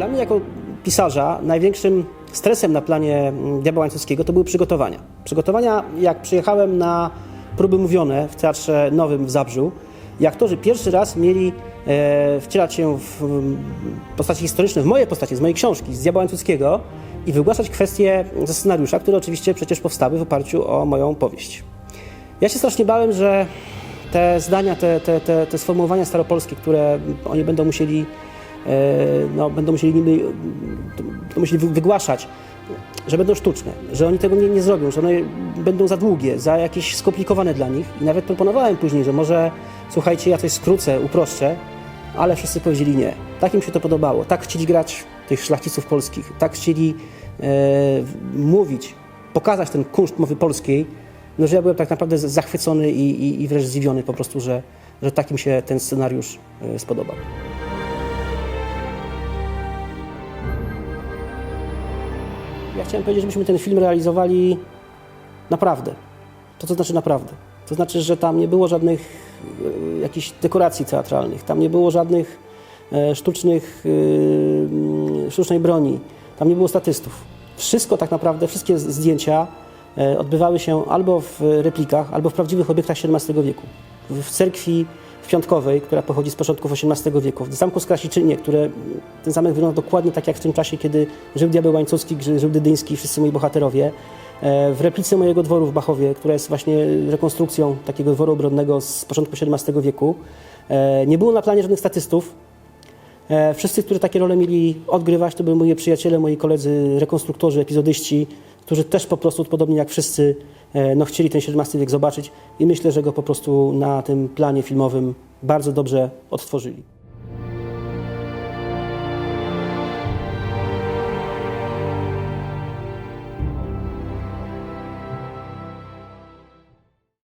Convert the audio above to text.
Dla mnie jako pisarza największym stresem na planie Diabła Łańcuckiego to były przygotowania. Przygotowania, jak przyjechałem na próby mówione w Teatrze Nowym w Zabrzu, i aktorzy pierwszy raz mieli e, wcielać się w mm, postaci historyczne, w moje postacie, z mojej książki, z Diabła Łańcuckiego i wygłaszać kwestie ze scenariusza, które oczywiście przecież powstały w oparciu o moją powieść. Ja się strasznie bałem, że te zdania, te, te, te, te sformułowania staropolskie, które oni będą musieli, no, będą musieli będą musieli wy- wygłaszać, że będą sztuczne, że oni tego nie, nie zrobią, że one będą za długie, za jakieś skomplikowane dla nich. I nawet proponowałem później, że może słuchajcie, ja coś skrócę, uproszczę, ale wszyscy powiedzieli nie. Tak im się to podobało. Tak chcieli grać tych szlachciców polskich, tak chcieli e, mówić, pokazać ten kunszt mowy polskiej, no, że ja byłem tak naprawdę zachwycony i, i, i wręcz zdziwiony po prostu, że, że tak im się ten scenariusz e, spodobał. Ja chciałem powiedzieć, żebyśmy ten film realizowali naprawdę. To co znaczy naprawdę? To znaczy, że tam nie było żadnych e, jakichś dekoracji teatralnych, tam nie było żadnych e, sztucznych, e, sztucznej broni, tam nie było statystów. Wszystko tak naprawdę, wszystkie zdjęcia odbywały się albo w replikach, albo w prawdziwych obiektach XVII wieku. W w cerkwi Piątkowej, która pochodzi z początków XVIII wieku, w zamku Skrasiczynie, które ten zamek wygląda dokładnie tak jak w tym czasie, kiedy żył diabeł Łańcucki, ży- żył Dydyński, wszyscy moi bohaterowie. E, W replice mojego dworu w Bachowie, która jest właśnie rekonstrukcją takiego dworu obronnego z początku XVII wieku, e, nie było na planie żadnych statystów. E, Wszyscy, którzy takie role mieli odgrywać, to byli moi przyjaciele, moi koledzy, rekonstruktorzy, epizodyści, którzy też po prostu, podobnie jak wszyscy, e, no, chcieli ten XVII wiek zobaczyć i myślę, że go po prostu na tym planie filmowym bardzo dobrze odtworzyli.